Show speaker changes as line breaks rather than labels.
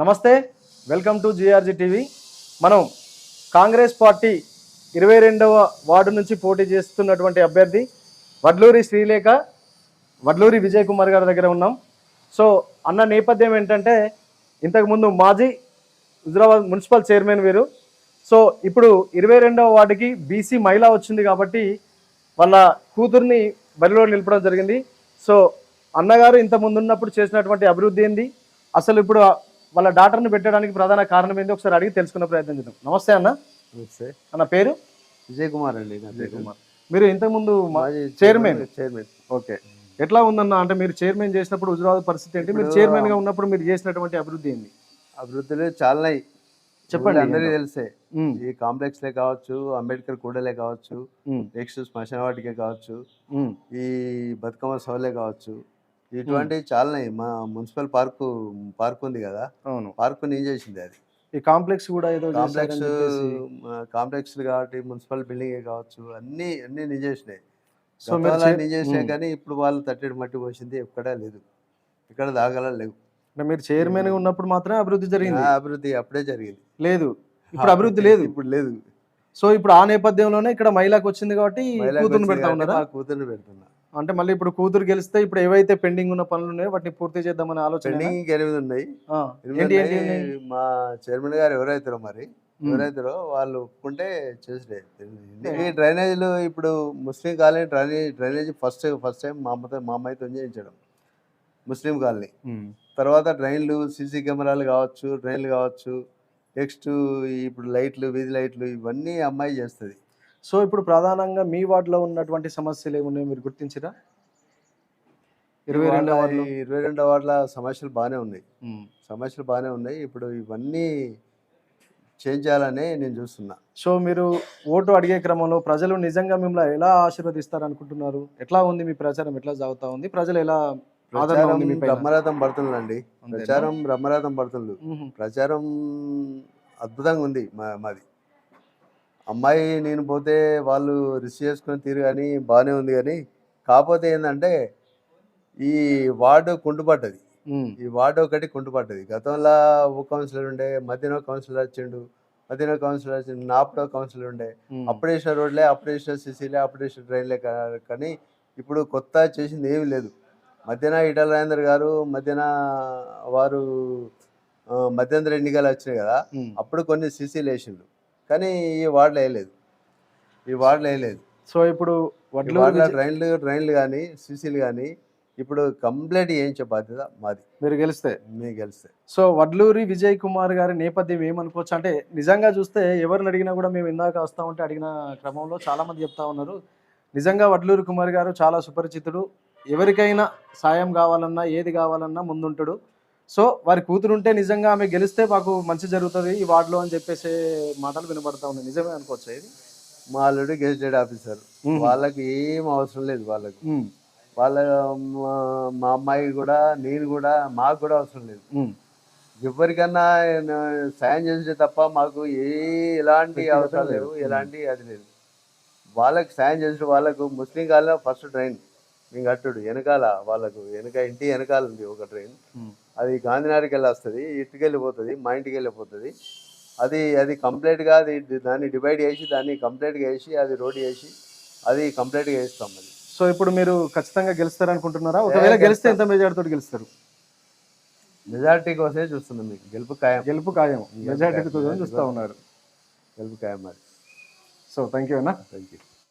నమస్తే welcome to GRG TV. మనం Congress party ఇరవై రెండవ వార్డు నుంచి పోటీ చేస్తున్నటువంటి అభ్యర్థి వడ్లూరి శ్రీలేఖ వడ్లూరి విజయ్ కుమార్ గారి దగ్గర ఉన్నాం. సో అన్న నేపథ్యం ఏంటంటే ఇంతకుముందు మాజీ హుజరాబాద్ మున్సిపల్ చైర్మన్ వీరు. సో ఇప్పుడు ఇరవై రెండవ వార్డుకి బీసీ మహిళ వచ్చింది కాబట్టి వాళ్ళ కూతుర్ని బరిలో నిలపడం జరిగింది. సో అన్నగారు ఇంత ముందున్నప్పుడు చేసినటువంటి అభివృద్ధి ఏంది? అసలు ఇప్పుడు వాళ్ళ డాక్టర్ని పెట్టడానికి ప్రధాన కారణం ఏంది? ఒకసారి అడిగి తెలుసుకునే ప్రయత్నం చేద్దాం. నమస్తే అన్న.
నమస్తే.
అన్న పేరు?
విజయ్ కుమార్ అండి పేరు.
కుమార్ మీరు ఇంతకుముందు చైర్మన్.
Chairman
okay. ఎట్లా ఉందన్న? అంటే మీరు చైర్మన్ చేసినప్పుడు హుజరాబాద్ పరిస్థితి ఏంటి? మీరు చైర్మన్గా ఉన్నప్పుడు మీరు చేసినటువంటి అభివృద్ధి ఏంది?
అభివృద్ధులు చాలా
చెప్పండి.
అందరికీ తెలిసే. ఈ కాంప్లెక్స్ లే కావచ్చు అంబేద్కర్ కూడలే కావచ్చు నెక్స్ట్ శ్మశాన వాటికే కావచ్చు ఈ బతుకమ్మ సౌలే కావచ్చు ఇటువంటివి చాలానే మా మున్సిపల్ పార్కు పార్క్ ఉంది కదా
అవును.
పార్కు నేను చేసింది అది.
ఈ కాంప్లెక్స్ కూడా ఏదో
కాంప్లెక్స్. కాంప్లెక్స్ కాబట్టి మున్సిపల్ బిల్డింగ్ కావచ్చు అన్ని అన్ని నేను చేసినాయి.
So um.
కానీ ఇప్పుడు వాళ్ళు తట్టెడు మట్టి పోసింది ఎక్కడా లేదు. ఇక్కడ దాగల లేవు.
మీరు చైర్మన్గా ఉన్నప్పుడు మాత్రమే అభివృద్ధి జరిగింది.
అభివృద్ధి అప్పుడే జరిగింది.
లేదు. ఇప్పుడు అభివృద్ధి లేదు.
ఇప్పుడు లేదు.
సో ఇప్పుడు ఆ నేపథ్యంలోనే ఇక్కడ మహిళకు వచ్చింది కాబట్టి
వచ్చింది
పెడతా ఉన్నారా?
మా కూతుర్ని పెడుతున్నా.
అంటే మళ్ళీ ఇప్పుడు కూతురు గెలిస్తే ఇప్పుడు ఏవైతే పెండింగ్ ఉన్న పనులు ఉన్నాయో వాటిని పూర్తి చేద్దామనే ఆలోచన
పెండింగ్ ఇంకా ఎనిమిది ఉన్నాయి? మా చైర్మన్ గారు ఎవరైతారో మరి. ఎవరైతారో వాళ్ళు ఒప్పుకుంటే చేసిడే. ఈ డ్రైనేజీలు ఇప్పుడు Muslim colony drainage drainage first first time మా అమ్మతో మా అమ్మాయితో చేయించడం. Muslim colony. తర్వాత డ్రైన్లు సీసీ కెమెరాలు కావచ్చు డ్రైన్లు కావచ్చు నెక్స్ట్ ఇప్పుడు లైట్లు వీధి లైట్లు ఇవన్నీ అమ్మాయి చేస్తుంది.
సో ఇప్పుడు ప్రధానంగా మీ వార్డులో ఉన్నటువంటి సమస్యలు ఏమున్నాయో మీరు గుర్తించరా? ఇరవై రెండో వార్డులో
ఇరవై రెండో వార్డుల సమస్యలు బాగానే ఉన్నాయి. సమస్యలు బాగానే ఉన్నాయి. ఇప్పుడు ఇవన్నీ చేంజ్ చేయాలని నేను చూస్తున్నా.
సో మీరు ఓటు అడిగే క్రమంలో ప్రజలు నిజంగా మిమ్మల్ని ఎలా ఆశీర్వదిస్తారు అనుకుంటున్నారు ఎట్లా ఉంది మీ ప్రచారం? ఎట్లా సాగుతా ఉంది? ప్రజలు ఎలా
ప్రచారం? బ్రహ్మరథం పడుతుందండి.
అంతేనా?
ప్రచారం బ్రహ్మరథం పడుతుంది.
మ్మ్.
ప్రచారం అద్భుతంగా ఉంది మా మాది. అమ్మాయి నేను పోతే వాళ్ళు రిసీవ్ చేసుకుని తీరు కానీ బాగానే ఉంది కానీ కాకపోతే ఏంటంటే ఈ వార్డు కుంటుపడ్డది. ఈ వార్డు ఒకటి కుంటుపడ్డది గతంలో ఓ కౌన్సిలర్ ఉండే మధ్యలో కౌన్సిలర్ వచ్చిండు మధ్యలో కౌన్సిలర్ వచ్చిండు నాపుడో కౌన్సిలర్ ఉండే. అప్పుడు వేసిన రోడ్లే అప్పుడు వేసిన సిసిలే అప్పుడు వేసిన ట్రైన్లే కానీ ఇప్పుడు కొత్త చేసింది ఏమీ లేదు మధ్యన ఈటల రాజేందర్ గారు మధ్యన వారు మధ్యంతర ఎన్నికలు వచ్చినాయి కదా. అప్పుడు కొన్ని సీసీలు వేసిండు కానీ ఈ వార్డులో వేయలేదు. ఈ వార్డులో వేయలేదు.
సో ఇప్పుడు
వార్డులో ట్రైన్లు ట్రైన్లు కానీ సీసీలు కానీ ఇప్పుడు కంప్లీట్ చేయించే బాధ్యత మాది.
మీరు గెలిస్తే?
మేము గెలిస్తే.
సో వడ్లూరి విజయ్ కుమార్ గారి నేపథ్యం ఏమనుకోవచ్చు? అంటే నిజంగా చూస్తే ఎవరిని అడిగినా కూడా మేము ఇందాక వస్తా ఉంటే అడిగిన క్రమంలో చాలా మంది చెప్తా ఉన్నారు. నిజంగా వడ్లూరి కుమార్ గారు చాలా సుపరిచితుడు. ఎవరికైనా సాయం కావాలన్నా ఏది కావాలన్నా ముందుంటాడు. సో వారి కూతురు ఉంటే నిజంగా ఆమె గెలిస్తే మాకు మంచి జరుగుతుంది ఈ వార్డులో అని చెప్పేసే మాటలు వినబడతా ఉన్నాయి. నిజమే అనుకోవచ్చు ఇది?
మా ఆల్రెడీ గెజిటెడ్ ఆఫీసర్. వాళ్ళకి ఏం అవసరం లేదు వాళ్ళకి. వాళ్ళ మా అమ్మాయి కూడా నేను కూడా మాకు కూడా అవసరం లేదు. ఎవరికన్నా సాయం చేసే తప్ప మాకు ఏ ఎలాంటి
లేదు.
లేవు ఎలాంటి అది లేదు. వాళ్ళకి సాయం చేసిన వాళ్ళకు ముస్లిం కాలంలో ఫస్ట్ ట్రైన్. మేము కట్టుడు వెనకాల వాళ్ళకు వెనక ఇంటి వెనకాల ఉంది ఒక ట్రైన్. అది గాంధీనగర్కి వెళ్ళి వస్తుంది ఇంటికి వెళ్ళిపోతుంది మా ఇంటికి వెళ్ళిపోతుంది. అది అది కంప్లీట్గా అది దాన్ని డివైడ్ చేసి దాన్ని కంప్లీట్గా వేసి అది రోడ్ చేసి అది కంప్లీట్గా వేస్తాం అది.
సో ఇప్పుడు మీరు ఖచ్చితంగా గెలుస్తారు అనుకుంటున్నారా? ఒకవేళ గెలిస్తే ఎంత మెజార్టీతో గెలుస్తారు?
మెజారిటీ కోసమే చూస్తున్నాం మీకు. గెలుపు ఖాయం.
గెలుపు ఖాయం. మెజార్టీతో
ఖాయం.
చూస్తూ ఉన్నారు.
గెలుపు ఖాయం మరి.
సో థ్యాంక్ యూ అన్న.
Thank you